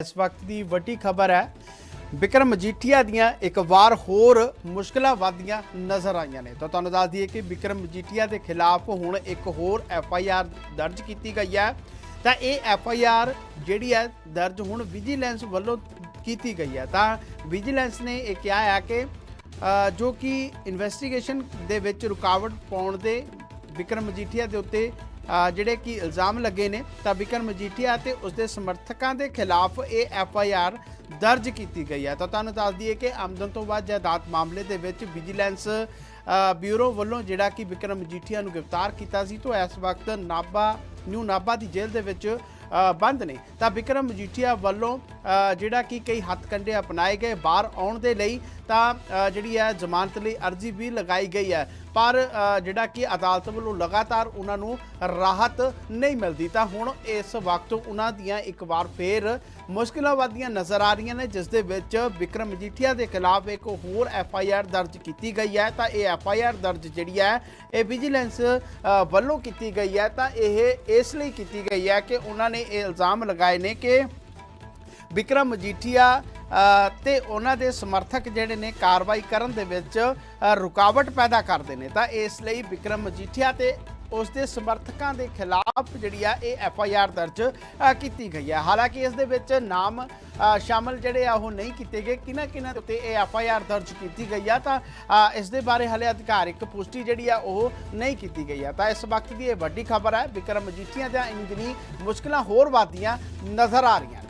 ਇਸ ਵਕਤ ਦੀ ਵੱਡੀ ਖਬਰ ਹੈ ਬਿਕਰਮ ਮਜੀਠੀਆ ਦੀਆਂ ਇੱਕ ਵਾਰ ਹੋਰ ਮੁਸ਼ਕਲਾਂ ਵਧਦੀਆਂ ਨਜ਼ਰ ਆਈਆਂ ਨੇ। ਤਾਂ ਤੁਹਾਨੂੰ ਦੱਸ ਦਈਏ ਕਿ ਬਿਕਰਮ ਮਜੀਠੀਆ ਦੇ ਖਿਲਾਫ ਹੁਣ ਇੱਕ ਹੋਰ ਐਫ ਆਈ ਆਰ ਦਰਜ ਕੀਤੀ ਗਈ ਹੈ। ਤਾਂ ਇਹ ਐਫ ਆਈ ਆਰ ਜਿਹੜੀ ਹੈ, ਦਰਜ ਹੁਣ ਵਿਜੀਲੈਂਸ ਵੱਲੋਂ ਕੀਤੀ ਗਈ ਹੈ। ਤਾਂ ਵਿਜੀਲੈਂਸ ਨੇ ਇਹ ਕਿਹਾ ਹੈ ਕਿ ਜੋ ਕਿ ਇਨਵੈਸਟੀਗੇਸ਼ਨ ਦੇ ਵਿੱਚ ਰੁਕਾਵਟ ਪਾਉਣ ਦੇ ਬਿਕਰਮ ਮਜੀਠੀਆ ਦੇ ਉੱਤੇ ਜਿਹੜੇ ਕਿ ਇਲਜ਼ਾਮ ਲੱਗੇ ਨੇ ਤਾਂ ਵਿਕਰਮ ਮਜੀਠੀਆ ਤੇ ਉਸਦੇ ਸਮਰਥਕਾਂ ਦੇ ਖਿਲਾਫ ਇਹ ਐਫ ਆਈ ਆਰ ਦਰਜ ਕੀਤੀ ਗਈ ਹੈ। ਤਾਂ ਤੁਹਾਨੂੰ ਦੱਸ ਦਈਏ ਕਿ ਆਮਦਨ ਤੋਂ ਬਾਅਦ ਜਾਇਦਾਦ ਮਾਮਲੇ ਦੇ ਵਿੱਚ ਵਿਜੀਲੈਂਸ ਬਿਊਰੋ ਵੱਲੋਂ ਜਿਹੜਾ ਕਿ ਵਿਕਰਮ ਮਜੀਠੀਆ ਨੂੰ ਗ੍ਰਿਫਤਾਰ ਕੀਤਾ ਸੀ, ਤੋਂ ਇਸ ਵਕਤ ਨਾਭਾ, ਨਿਊ ਨਾਭਾ ਦੀ ਜੇਲ੍ਹ ਦੇ ਵਿੱਚ ਬੰਦ ਨੇ। ਤਾਂ ਵਿਕਰਮ ਮਜੀਠੀਆ ਵੱਲੋਂ ਜਿਹੜਾ ਕਿ ਕਈ ਹੱਥ ਹੱਥਕੰਡੇ ਅਪਣਾਏ ਗਏ, ਬਾਹਰ ਆਉਣ ਦੇ ਲਈ ਤਾਂ ਜਿਹੜੀ ਹੈ ਜ਼ਮਾਨਤ ਲਈ ਅਰਜ਼ੀ ਵੀ ਲਗਾਈ ਗਈ ਹੈ। ਪਰ ਜਿਹੜਾ ਕਿ ਅਦਾਲਤ ਵੱਲੋਂ ਲਗਾਤਾਰ ਉਹਨਾਂ ਨੂੰ ਰਾਹਤ ਨਹੀਂ ਮਿਲਦੀ, ਤਾਂ ਹੁਣ ਇਸ ਵਕਤ ਉਹਨਾਂ ਦੀਆਂ ਇੱਕ ਵਾਰ ਫੇਰ ਮੁਸ਼ਕਿਲਾਂ ਵਧਦੀਆਂ ਨਜ਼ਰ ਆ ਰਹੀਆਂ ਨੇ, ਜਿਸ ਦੇ ਵਿੱਚ ਵਿਕਰਮ ਮਜੀਠੀਆ ਦੇ ਖਿਲਾਫ ਇੱਕ ਹੋਰ ਐਫ ਆਈ ਆਰ ਦਰਜ ਕੀਤੀ ਗਈ ਹੈ। ਤਾਂ ਇਹ ਐਫ ਆਈ ਆਰ ਦਰਜ ਜਿਹੜੀ ਹੈ, ਇਹ ਵਿਜੀਲੈਂਸ ਵੱਲੋਂ ਕੀਤੀ ਗਈ ਹੈ। ਤਾਂ ਇਹ ਇਸ ਲਈ ਕੀਤੀ ਗਈ ਹੈ ਕਿ ਉਹਨਾਂ ਨੇ ਇਹ ਇਲਜ਼ਾਮ ਲਗਾਏ ਨੇ ਕਿ ਵਿਕਰਮ ਮਜੀਠੀਆ ਅ, ਤੇ ਉਹਨਾਂ ਦੇ ਸਮਰਥਕ ਜਿਹੜੇ ਨੇ ਕਾਰਵਾਈ ਕਰਨ ਦੇ ਵਿੱਚ ਰੁਕਾਵਟ ਪੈਦਾ ਕਰਦੇ ਨੇ। ਤਾਂ ਇਸ ਲਈ ਵਿਕਰਮ ਮਜੀਠੀਆ ਤੇ ਉਸ ਦੇ ਸਮਰਥਕਾਂ ਦੇ ਖਿਲਾਫ ਜਿਹੜੀ ਆ ਇਹ ਐਫ ਆਈ ਆਰ ਦਰਜ ਕੀਤੀ ਗਈ ਹੈ ਹਾਲਾਂਕਿ ਇਸ ਦੇ ਵਿੱਚ ਨਾਮ ਸ਼ਾਮਲ ਜਿਹੜੇ ਆ ਉਹ ਨਹੀਂ ਕੀਤੇ ਗਏ। ਕਿਹਨਾਂ ਕਿਹਨਾਂ ਦੇ ਉੱਤੇ ਇਹ ਐਫ ਆਈ ਆਰ ਦਰਜ ਕੀਤੀ ਗਈ ਆ ਤਾਂ ਇਸ ਦੇ ਬਾਰੇ ਹਲੇ ਅਧਿਕਾਰਿਕ ਪੁਸ਼ਟੀ ਜਿਹੜੀ ਆ ਉਹ ਨਹੀਂ ਕੀਤੀ ਗਈ ਆ। ਤਾਂ ਇਸ ਵਕਤ ਦੀ ਇਹ ਵੱਡੀ ਖਬਰ ਹੈ ਵਿਕਰਮ ਮਜੀਠੀਆ ਦੀਆਂ ਇਨ ਦਿਨੀ ਮੁਸ਼ਕਲਾਂ ਹੋਰ ਵਧਦੀਆਂ ਨਜ਼ਰ ਆ ਰਹੀਆਂ